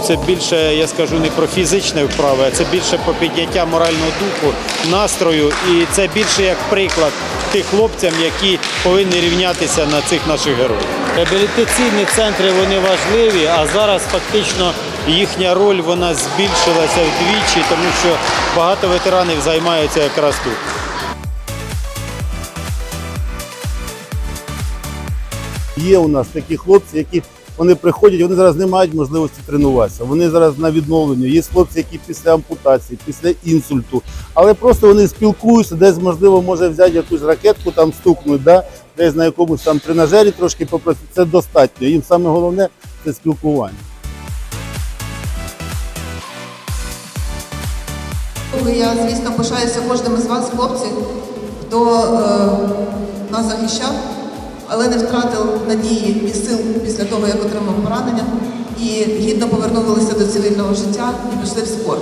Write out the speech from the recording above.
Ну, це більше, я скажу, не про фізичне вправи, а це більше про підняття морального духу, настрою. І це більше як приклад тих хлопцям, які повинні рівнятися на цих наших героїв. Реабілітаційні центри вони важливі, а зараз фактично їхня роль вона збільшилася вдвічі, тому що багато ветеранів займаються якраз тут. Є у нас такі хлопці, які вони приходять, вони зараз не мають можливості тренуватися. Вони зараз на відновленні. Є хлопці, які після ампутації, після інсульту, але просто вони спілкуються, десь можливо може взяти якусь ракетку, там стукнуть, да? десь на якомусь там тренажері трошки попросити. Це достатньо. Їм саме головне це спілкування. Я, звісно, пишаюся кожним із вас, хлопці, хто е, нас захищав, але не втратив надії і сил після того, як отримав поранення, і гідно повернулися до цивільного життя і пішли в спорт.